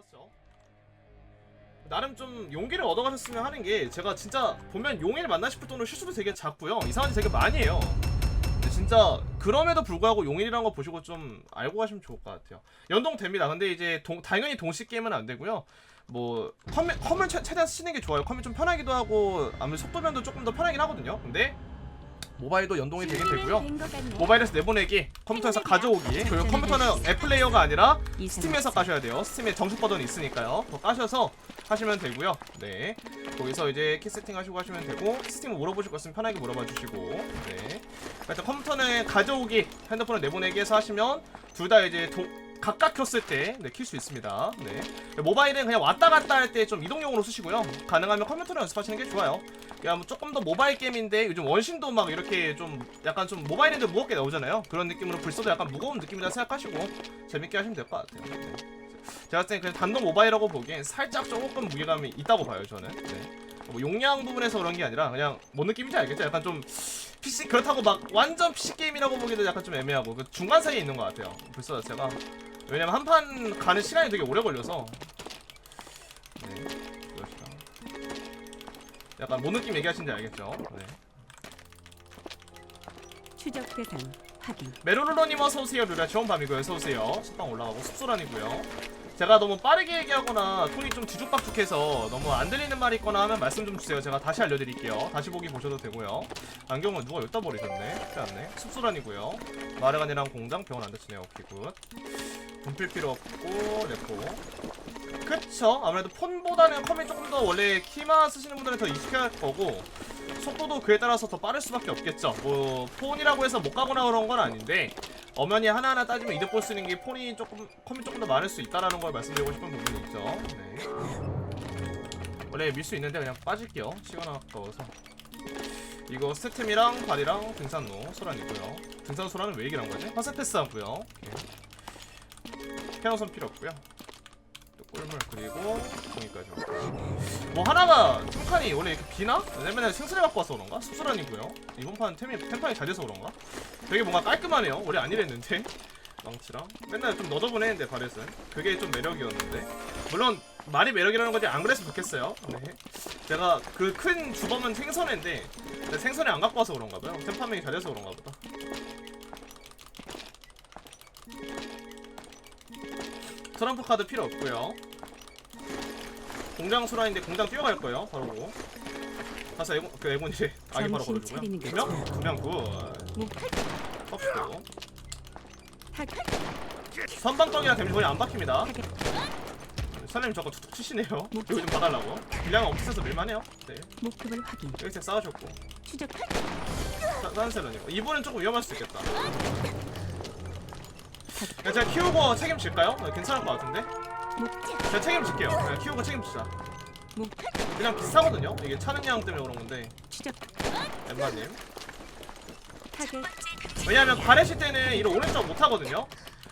있었죠. 나름 좀 용기를 얻어가셨으면 하는 게 제가 진짜 보면 용일 만나 싶을 정도로 실수도 되게 작고요. 이상한 짓 되게 많이 해요. 근데 진짜 그럼에도 불구하고 용일이라는 거 보시고 좀 알고 가시면 좋을 것 같아요. 연동됩니다. 근데 이제 동- 당연히 동시 게임은 안 되고요. 뭐 컴을, 최대한 쓰시는 게 좋아요. 컴이 좀 편하기도 하고 아무래도 속도면도 조금 더 편하긴 하거든요. 근데 모바일도 연동이 되긴 되고요. 모바일에서 내보내기, 컴퓨터에서 가져오기, 그리고 컴퓨터는 앱 플레이어가 아니라 스팀에서 까셔야 돼요. 스팀에 정식 버전이 있으니까요. 더 까셔서 하시면 되고요. 네. 거기서 이제 키 세팅 하시고 하시면 되고, 스팀 물어보실 거 있으면 편하게 물어봐 주시고, 네. 일단 컴퓨터는 가져오기, 핸드폰을 내보내기 해서 하시면 둘 다 이제 동- 각각 켰을 때, 네, 킬 수 있습니다. 네. 모바일은 그냥 왔다 갔다 할 때 좀 이동용으로 쓰시고요. 가능하면 컴퓨터로 연습하시는 게 좋아요. 야, 뭐 조금 더 모바일 게임인데 요즘 원신도 막 이렇게 좀 약간 좀 모바일인데 무겁게 나오잖아요. 그런 느낌으로 불써도 약간 무거운 느낌이라 생각하시고 재밌게 하시면 될 것 같아요. 네. 제가 봤을 때 그냥 단독 모바일이라고 보기엔 살짝 조금 무게감이 있다고 봐요, 저는. 네. 뭐 용량 부분에서 그런 게 아니라 그냥 뭔 느낌인지 알겠죠? 약간 좀 PC 그렇다고 막 완전 PC 게임이라고 보기도 약간 좀 애매하고 그 중간 사이에 있는 것 같아요. 불써 자체가 왜냐면 한 판 가는 시간이 되게 오래 걸려서 네. 그렇죠. 약간 뭔 느낌 얘기하시는지 알겠죠? 네. 추적 대상 확인. 메로로로님 어서오세요 루라 좋은 밤이고요 어서오세요 식빵 올라가고 숲소란이고요 제가 너무 빠르게 얘기하거나 톤이 좀 뒤죽박죽해서 너무 안 들리는 말이 있거나 하면 말씀 좀 주세요. 제가 다시 알려드릴게요. 다시 보기 보셔도 되고요. 안경은 누가 여기다 버리셨네? 쉽지 않네? 숲소란이고요. 마르간이랑 공장 병원 안 다치네요. 오케이 굿. 분필 필요 없고 레포. 그쵸. 아무래도 폰보다는 컴이 조금 더 원래 키만 쓰시는 분들은 더 익숙할 거고 속도도 그에 따라서 더 빠를 수밖에 없겠죠. 뭐 폰이라고 해서 못 가거나 그런 건 아닌데 엄연히 하나하나 따지면 이득 볼수 있는 게 폰이 조금 컴이 조금 더 많을 수 있다라는 걸 말씀드리고 싶은 부분이 있죠. 네. 원래 밀 수 있는데 그냥 빠질게요. 시간 아까워서. 이거 스태템이랑 발이랑 등산로 소란이고요. 등산 소란은 왜 얘기를 한 거지? 화세 패스 하고요. 캐논선 필요 없고요. 또 꿀물 그리고 종이까지 뭐 하나가 템칸이 원래 이렇게 비나? 맨날 생수를 갖고 와서 그런가? 숲수란이고요. 이번 판 템이 템판이 잘 돼서 그런가? 되게 뭔가 깔끔하네요. 원래 안 이랬는데. 망치랑. 맨날 좀 너저분 했는데 바렛은 그게 좀 매력이었는데. 물론 말이 매력이라는 거지 안 그랬으면 좋겠어요. 네. 제가 그 큰 주범은 생선인데 생선을 안 갖고 와서 그런가 봐요. 템파밍이 잘 돼서 그런가 보다 트럼프 카드 필요 없고요 공장 수라인데 공장 뛰어갈 거예요. 바로 보고. 가서 애군 그 애군이 아기 바로 걸어주고요. 차리는 게 두명 두명 굿. 목표 컵시고 타격. 선방덩이랑 데미지 거의 안 박힙니다. 선생님 저거 툭툭 치시네요. 이거 좀 봐달라고. 분량 없어서 밀만해요. 네. 목표를 확인. 여기서 싸워줬고. 추적 산셀러님 이분은 조금 위험할 수 있겠다. 야, 제가 키우고 책임질까요? 네, 괜찮을 것 같은데. 제가 책임질게요. 네, 키우고 책임지자. 목표. 그냥 비슷하거든요. 이게 차는 양 때문에 그런 건데. 추적 엠마님. 왜냐하면 바레시 때는 이런 오른쪽 못 하거든요.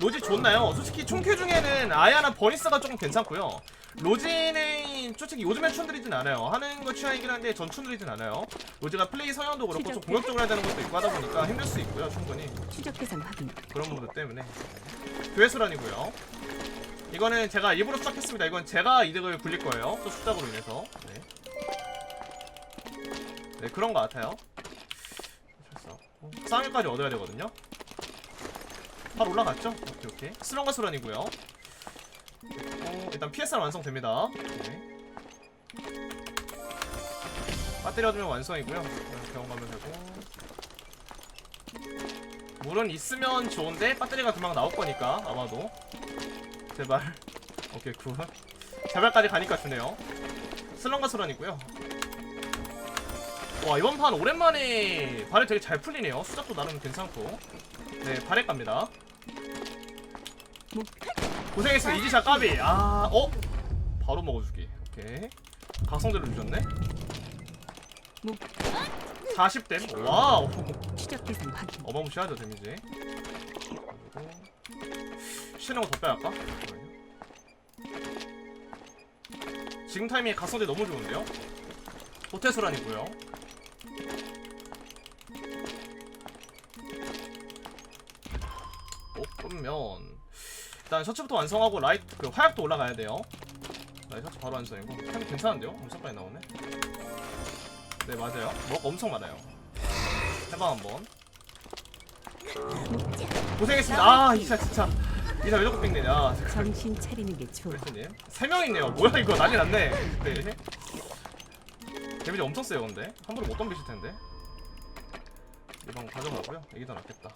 로지 좋나요? 솔직히 총큐 중에는 아야나 버니스가 조금 괜찮고요. 로지는 솔직히 요즘엔 춘드리진 않아요. 하는 거 취향이긴 한데 전 춘드리진 않아요. 로지가 플레이 성향도 그렇고 좀 공격적으로 해야 되는 것도 있고 하다 보니까 힘들 수 있고요. 충분히 추적 대상 확인. 그런 부분 때문에 교회수란이고요. 이거는 제가 일부러 시작했습니다. 이건 제가 이득을 굴릴 거예요. 또 숫자로 인해서. 네. 네 그런 것 같아요. 쌍일까지 얻어야 되거든요. 바로 올라갔죠? 오케이 오케이. 스런가 수란이고요. 어, 일단 PSR 완성됩니다. 네. 배터리 얻으면 완성이고요. 네, 병원 가면 되고. 물은 있으면 좋은데 배터리가 금방 나올 거니까 아마도 제발 오케이 굿 제발까지 가니까 좋네요 슬렁가 수란이고요 와 이번 판 오랜만에 발에 되게 잘 풀리네요 수작도 나름 괜찮고 네 발에 갑니다. 고생했어 이지샷 까비. 아 어? 바로 먹어주기 오케이. 각성대로 주셨네? 목. 40댐? 와우. 추적 대상 확인. 어마무시하죠 데미지. 그리고 쉬는 거더 빼할까? 지금 타이밍에 각성대 너무 좋은데요? 호텔소란이고요. 볶음면 일단 셔츠부터 완성하고 라이트 그 화약도 올라가야 돼요. 나 셔츠 바로 완성이고 템 괜찮은데요? 엄청 많이 나오네. 네 맞아요. 먹 엄청 많아요. 해봐 한번. 고생했습니다. 아 이사 진짜 이사 왜 자꾸 땡내냐. 정신 차리는 게 좋아. 님 세명 있네요. 뭐야 이거 난리 났네. 네. 데미지 엄청 세요 근데 함부로 못 덤비실 텐데. 이방 가져가고요. 이게 더 낫겠다.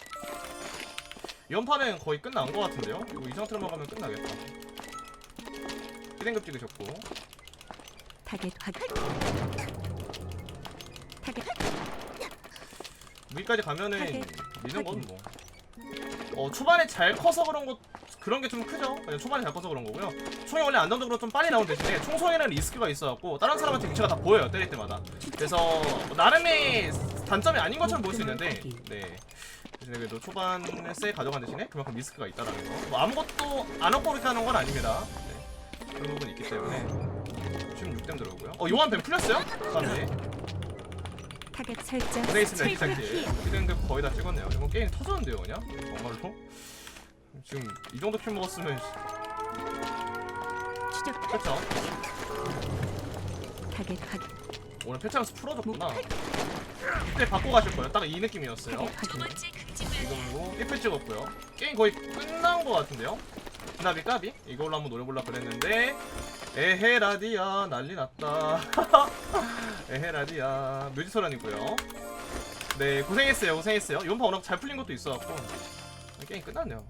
이번 판은 거의 끝난 것 같은데요. 이거 이 상태로만 가면 끝나겠다. 희댕급 찍으셨고 타겟 확인. 타겟 무기까지 가면은. 미는 건. 뭐. 어 초반에 잘 커서 그런 것 그런 게 좀 크죠. 그냥 초반에 잘 커서 그런 거고요. 총이 원래 안정적으로 좀 빨리 나온 대신에 총성에는 리스크가 있어갖고 다른 사람한테 위치가 다 보여요 때릴 때마다. 그래서 뭐 나름의 단점이 아닌 것처럼 보일 수 있는데, 네. 대신에 그래도 초반에 세 가져간 대신에 그만큼 리스크가 있다라는 거. 뭐 아무것도 안 얻고 그렇다는 건 아닙니다. 네. 그런 부분이 있기 때문에 지금 6댐 들어오고요. 어 요한 뱀 풀렸어요? 사람들이. 타겟 설정. 고생 있습니다 키. 히든급 거의 다 찍었네요 이거 게임 터졌는데요 그냥 정말로 지금 이 정도 킬 먹었으면 추적 그쵸 타겟 확인. 오늘 패치하면서 풀어줬구나. 그때 바꿔 가실 거예요. 딱 이 느낌이었어요. 타겟 확인. 이거 그리고 1패 찍었고요. 게임 거의 끝난 거 같은데요? 나비 까비? 이걸로 한번 노려볼라 그랬는데 에헤 라디아 난리 났다. 에헤 라디아 뮤지소란이고요. 네 고생했어요. 고생했어요. 이번 판 워낙 잘 풀린 것도 있어갖고. 게임 끝났네요.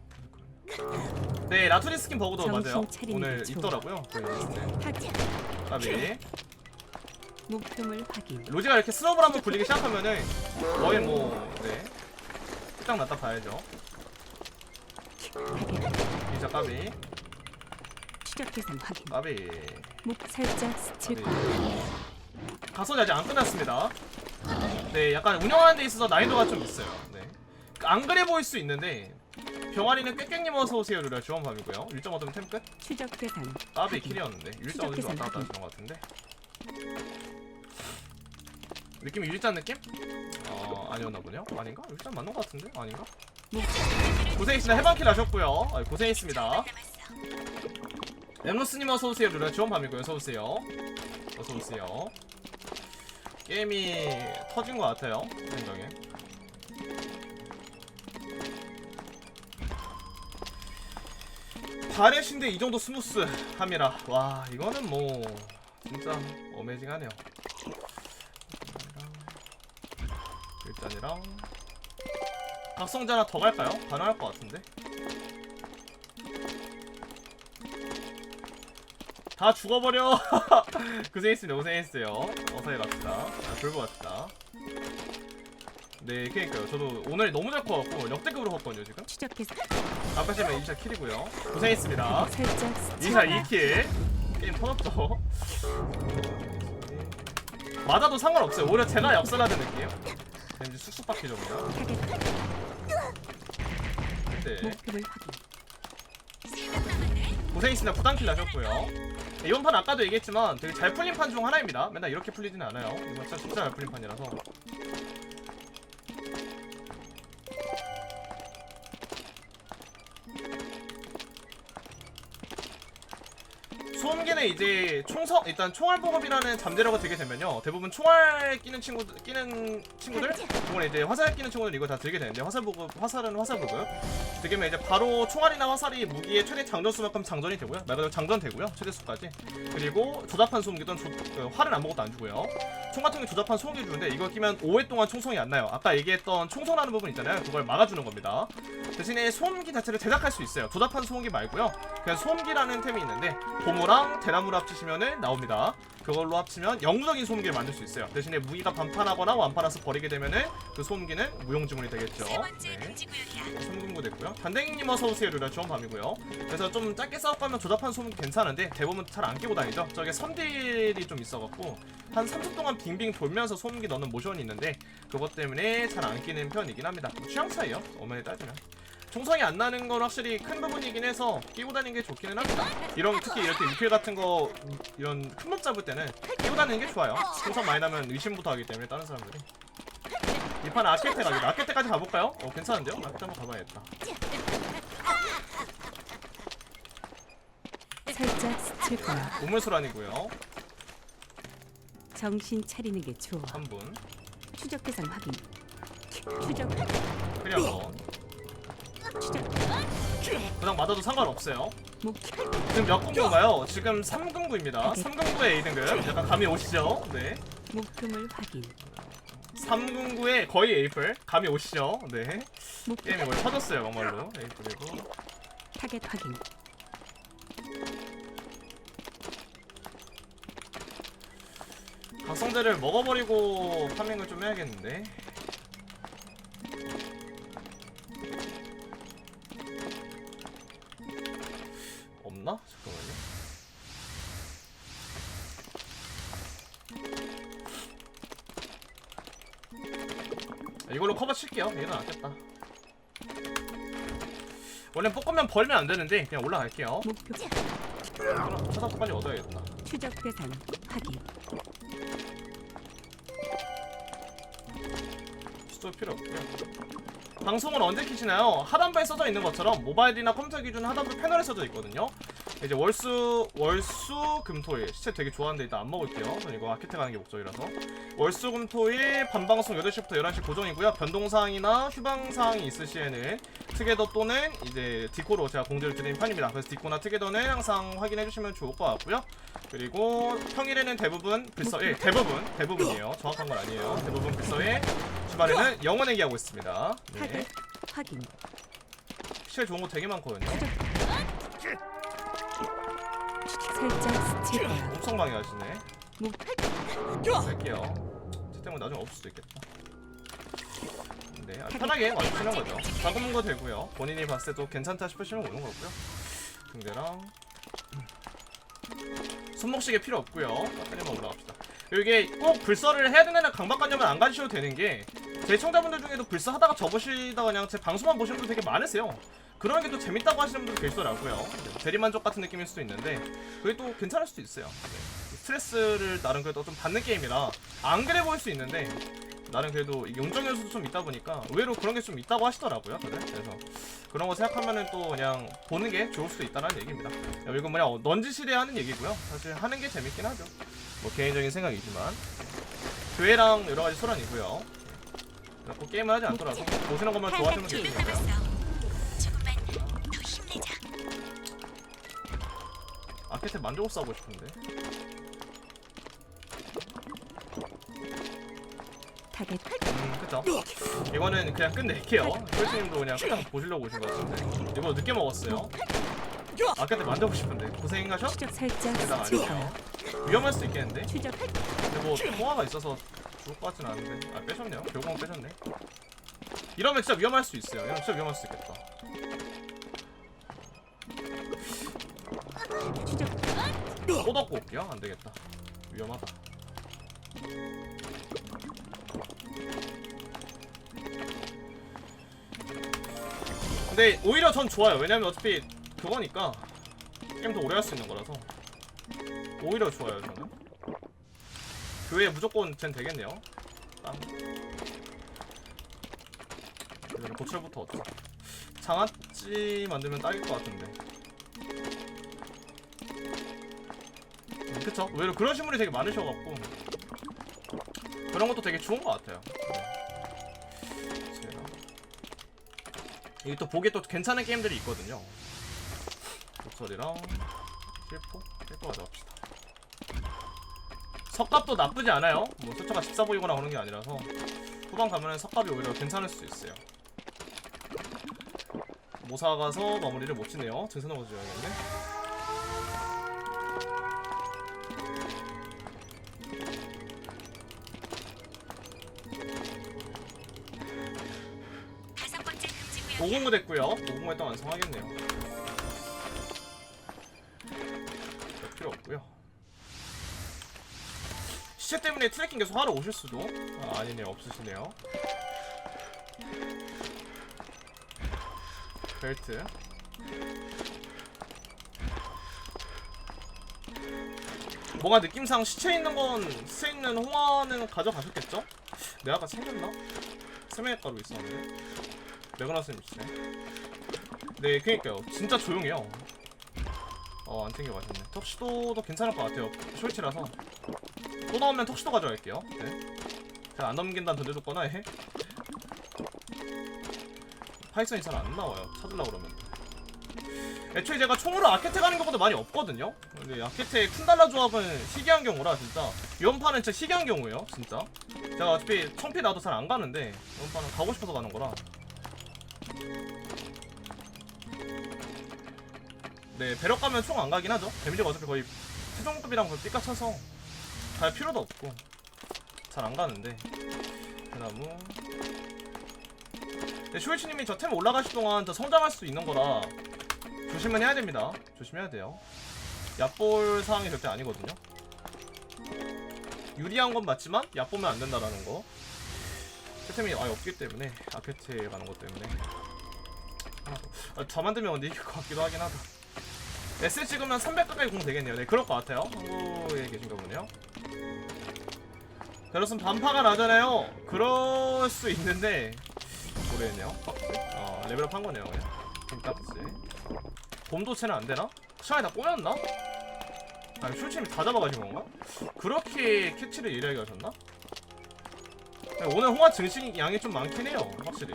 네 라투리 스킨 버그도 맞아요. 오늘. 있더라고요. 네, 까비 목표물 확인. 로지가 이렇게 스노블 한번 굴리기 시작하면은 거의 뭐네 끝장 났다 봐야죠 진짜 까비 추적 대상 확인. 까비 목 네. 권. 가설이 아직 안 끝났습니다. 네, 약간 운영하는 데 있어서 난이도가 좀 있어요. 네. 안 그래 보일 수 있는데 병아리는 꾀깽님 어서 오세요 르라 지원밤이고요. 1.5점 템 끝. 추적 대상. 까비. 킬이었는데 1.5점 추적해서 왔다 갔다 확인. 하시는 것 같은데. 느낌이 일잔 느낌? 어 아니었나 보네요. 아닌가? 일잔 맞는 것 같은데 아닌가? 목 고생했습니다. 해방킬 하셨고요. 아, 고생했습니다. 엠로스님 어서 오세요. 르라 지원밤이고요. 어서 오세요. 어서 오세요. 게임이 터진 것 같아요. 생각에. 바렛인데 이 정도 스무스함이라 와 이거는 뭐 진짜 어메이징하네요. 일단이랑 각성자 하나 더 갈까요? 가능할 것 같은데. 다 죽어버려. 고생했습니다. 고생했어요. 어서히 갑시다. 아, 돌고 갑시다. 네, 그러니까요. 저도 오늘 너무 잘 커갖고 역대급으로 컸거든요 지금. 추적. 아까 시면 2차 킬이고요. 고생했습니다. 타겟 설정 스틸 2차 2킬. 게임 터졌죠. 맞아도 상관없어요. 오히려 제가 역설하는 느낌. 왠지 쑥쑥 박히죠 그냥. 타겟 네. 목표물 확인. 고생했습니다. 부담킬 나셨고요. 네, 이번 판 아까도 얘기했지만 되게 잘 풀린 판 중 하나입니다. 맨날 이렇게 풀리지는 않아요. 이번 진짜 진짜 잘 풀린 판이라서. 소음기는 이제 총성 일단 총알 보급이라는 잠재력을 들게 되면요. 대부분 총알 끼는 친구들 끼는 친구들 혹은 이제 화살 끼는 친구들 이거 다 들게 되는데 화살 보급 화살은 화살 보급. 되면 이제 바로 총알이나 화살이 무기의 최대 장전수만큼 장전이 되고요. 말 그대로 장전되고요 최대 수까지. 그리고 조잡한 소음기든 조, 그, 활은 아무것도 안 주고요. 총 같은 게 조잡한 소음기 주는데 이거 끼면 5회 동안 총성이 안 나요. 아까 얘기했던 총선하는 부분 있잖아요. 그걸 막아주는 겁니다. 대신에 소음기 자체를 제작할 수 있어요. 조잡한 소음기 말고요. 그냥 소음기라는 템이 있는데 고무랑 대 나무를 합치시면은 나옵니다. 그걸로 합치면 영구적인 소음기를 만들 수 있어요. 대신에 무기가 반판하거나 완판해서 버리게 되면은 그 소음기는 무용지물이 되겠죠. 네. 소음금고 됐고요. 단댕이님 어서오세요 르라 좋은 밤이고요. 그래서 좀 짧게 싸우고 하면 조잡한 소음기 괜찮은데 대부분 잘 안 끼고 다니죠. 저게 선딜이 좀 있어갖고 한 30분 동안 빙빙 돌면서 소음기 넣는 모션이 있는데 그것 때문에 잘 안 끼는 편이긴 합니다. 뭐 취향 차이요. 어머니 따지면 총성이 안 나는 건 확실히 큰 부분이긴 해서 끼고 다니는 게 좋기는 합니다 이런 특히 이렇게 유필 같은 거 이런 큰몹 잡을 때는 끼고 다니는 게 좋아요 총성 많이 나면 의심부터 하기 때문에 다른 사람들이 이 판 아케테 가기 아케테까지 가볼까요? 어 괜찮은데요? 아케테 한번 가봐야겠다 살짝 스칠 거야. 우물소란이고요. 정신 차리는 게 좋아. 3분. 추적 대상 확인. 추적 그냥 뭐 추적 그냥 맞아도 상관없어요. 목표 지금 몇 군구인가요? 지금 3군구입니다. 3군구의 A등급. 약간 감이 오시죠? 네. 목표물 확인. 3군구의 거의 에이플. 감이 오시죠? 네. 목표 게임이 거의 터졌어요, 막말로. 에이플이고. 타겟 확인. 각성제를 먹어버리고 파밍을 좀 해야겠는데. 낫겠다. 원래 볶으면 벌면 안 되는데 그냥 올라갈게요. 목표 그럼 찾아서 빨리 얻어야겠다. 추적 대상 확인. 수도 필요 없고요. 방송은 언제 키시나요? 하단부에 써져 있는 것처럼 모바일이나 컴퓨터 기준 하단부 패널에 써져 있거든요. 이제 월수 월수 금토일 시체 되게 좋아하는데 일단 안 먹을게요. 전 이거 아키테 가는 게 목적이라서 월수 금토일 반방송 8시부터 11시 고정이고요. 변동 사항이나 휴방 사항이 있을 시에는 트게더 또는 이제 디코로 제가 공지를 드리는 편입니다. 그래서 디코나 트게더는 항상 확인해 주시면 좋을 것 같고요. 그리고 평일에는 대부분 불서 예 대부분 대부분이에요. 정확한 건 아니에요. 대부분 불서에 주말에는 영원 얘기하고 있습니다. 네. 확인. 시체 좋은 거 되게 많거든요. 살짝 스칠 거야. 엄청 방해하시네. 목표 쓸게요. 제 때문에 나중에 없을 수도 있겠다. 네, 아, 편하게 와주시는 거죠. 작은 거 되고요. 본인이 봤을 때도 괜찮다 싶으시면 오는 거고요. 등대랑 손목시계 필요 없고요. 빨리만 올라갑시다. 이게 꼭 불서를 해야 되는 강박관념은 안 가지셔도 되는 게 제 청자분들 중에도 불서 하다가 접으시다가 그냥 제 방송만 보시는 분들 되게 많으세요. 그런 게 또 재밌다고 하시는 분들 계시더라고요. 네, 대리만족 같은 느낌일 수도 있는데 그게 또 괜찮을 수도 있어요. 네. 스트레스를 나름 그래도 좀 받는 게임이라 안 그래 보일 수 있는데 나름 그래도 이 용적 요소도 좀 있다 보니까 의외로 그런 게 좀 있다고 하시더라고요. 다들. 그래서 그런 거 생각하면은 또 그냥 보는 게 좋을 수도 있다는 얘기입니다. 야, 이건 뭐냐 어, 넌지시대 하는 얘기고요. 사실 하는 게 재밌긴 하죠. 뭐 개인적인 생각이지만 교회랑 여러 가지 소란이고요. 그래서 게임을 하지 않더라도 보시는 것만 좋아하시면 되겠습니다. 아케테 만족을 싸고 싶은데. 타겟 음, 그쵸. 이거는 그냥 끝낼게요. 펄스님도 그냥 끝장 보시려고 오신 것 같은데. 이거 늦게 먹었어요. 때 만져보고 싶은데. 고생하셔? 추적 살짝 아니에요. 거야. 위험할 수도 있겠는데? 추적 근데 뭐 통화가 있어서 죽을 것 같진 않은데. 아, 빼셨네요. 결국은 빼셨네. 이러면 진짜 위험할 수 있어요. 이러면 진짜 위험할 수 있겠다. 또 덮고 올게요. 안 되겠다. 위험하다. 근데 오히려 전 좋아요. 왜냐면 어차피 그거니까 게임 더 오래 할 수 있는 거라서 오히려 좋아요 저는. 교회 무조건 쟨 되겠네요. 땅. 고철부터 어쩌? 장아찌 만들면 딱일 것 같은데. 음, 그쵸? 의외로 그런 식물이 되게 많으셔갖고 그런 것도 되게 좋은 것 같아요. 네. 제가 이게 또 보기에 또 괜찮은 게임들이 있거든요. 독설이랑 실포 실포 가져갑시다. 석갑도 나쁘지 않아요. 뭐 숫자가 14 보이거나 그런 게 아니라서 후반 가면은 석갑이 오히려 괜찮을 수 있어요. 모사 가서 마무리를 못 치네요. 증선 넘어 줘야겠네. 5공구 됐고요. 5공구 일단 완성하겠네요. 필요 없고요. 시체 때문에 트래킹 계속 하러 오실 수도. 아, 아니네요 없으시네요. 벨트. 뭔가 느낌상 시체 있는 건 시체 있는 홍화는 가져가셨겠죠? 내가 아까 챙겼나? 세면가루 있었는데. 레그나스님 있네. 네, 그니까요. 진짜 조용해요. 어, 안 챙겨 가셨네. 턱시도도 괜찮을 것 같아요. 쇼이치라서. 또 나오면 턱시도 가져갈게요. 네. 제가 안 넘긴다는 줬거나 해. 파이썬이 잘 안 나와요. 찾으려고 그러면. 애초에 제가 총으로 아케테 가는 것보다 많이 없거든요. 근데 아케테의 쿤달라 조합은 희귀한 경우라 진짜 이번 판은 진짜 희귀한 경우예요. 진짜. 제가 어차피 청피 나도 잘 안 가는데 이번 판은 가고 싶어서 가는 거라. 네 배럭 가면 총 안 가긴 하죠. 데미지가 어차피 거의 최종급이랑 거의 삐까 쳐서 갈 필요도 없고 잘 안 가는데 대나무. 네, 쇼이치님이 저 템 올라가실 동안 더 성장할 수 있는 거라 조심은 해야 됩니다. 조심해야 돼요. 얕볼 상황이 절대 아니거든요. 유리한 건 맞지만 얕보면 안 된다라는 거. 템이 아예 없기 때문에 아케트에 가는 것 때문에. 아, 저 만 들면 근데 이길 것 같기도 하긴 하다. S 찍으면 300 가까이 공 되겠네요. 네, 그럴 것 같아요. 한국에 계신가 보네요. 그렇으면 반파가 나잖아요. 그럴 수 있는데 모르겠네요. 어, 레벨업 한 거네요. 그냥. 김깍지. 봄도체는 안 되나? 시간이 다 꼬였나? 아니 술침이 다 잡아가신 건가? 그렇게 캐치를 예리하게 하셨나? 네, 오늘 홍화 증식 양이 좀 많긴 해요 확실히.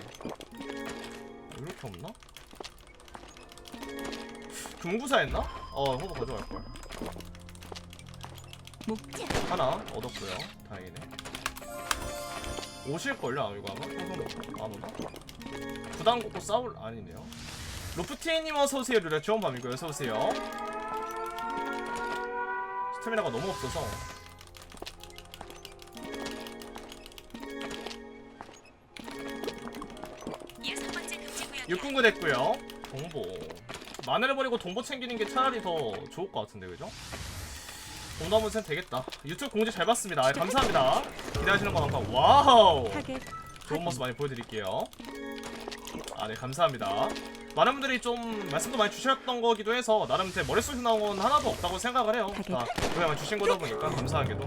이렇게 없나? 금구사 했나? 어 호도 가져갈걸. 하나 얻었고요. 다행이네. 오실걸요 아, 이거 아마? 안 오나? 부담 걷고 싸울 아니네요. 로프티님 어서오세요 르라 좋은 밤이고요. 어서오세요. 스태미나가 너무 없어서 육군구 됐고요 동보 마늘을 버리고 동보 챙기는 게 차라리 더 좋을 것 같은데 그죠? 한번 센 되겠다 유튜브 공지 잘 봤습니다 아, 감사합니다 기대하시는 거 많고 와우 좋은 모습 많이 보여드릴게요. 아, 네, 감사합니다. 많은 분들이 좀 말씀도 많이 주셨던 거기도 해서 나름 제 머릿속에서 나온 건 하나도 없다고 생각을 해요. 다 그냥 주신 거다 보니까 감사하게도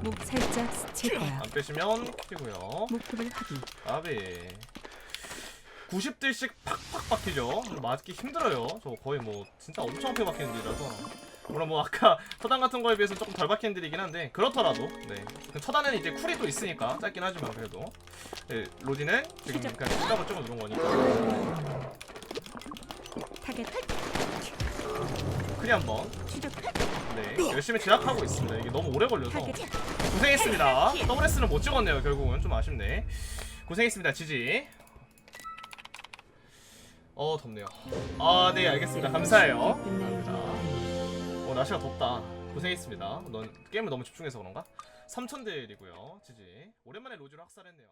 목 살짝 스치고요. 안 빼시면 키고요. 목표를 확인. 아베 90딜씩 팍팍 박히죠. 맞기 힘들어요. 저 거의 뭐 진짜 엄청 앞에 박히는 딜이라서. 물론 뭐 아까 처단 같은 거에 비해서 조금 덜 박히는 딜이긴 한데 그렇더라도 네 처단에는 이제 쿨이 또 있으니까 짧긴 하지만 그래도 네, 로디는 지금 그냥 시작을 조금 누른 거니까 크리 한번 네 열심히 제작하고 있습니다. 이게 너무 오래 걸려서 고생했습니다. WS는 못 찍었네요. 결국은 좀 아쉽네. 고생했습니다. 지지. 어 덥네요. 아 네 알겠습니다. 감사해요. 감사합니다. 어 날씨가 덥다. 고생했습니다. 넌 게임을 너무 집중해서 그런가? 3천대이고요. 지지. 오랜만에 로즈를 학살했네요.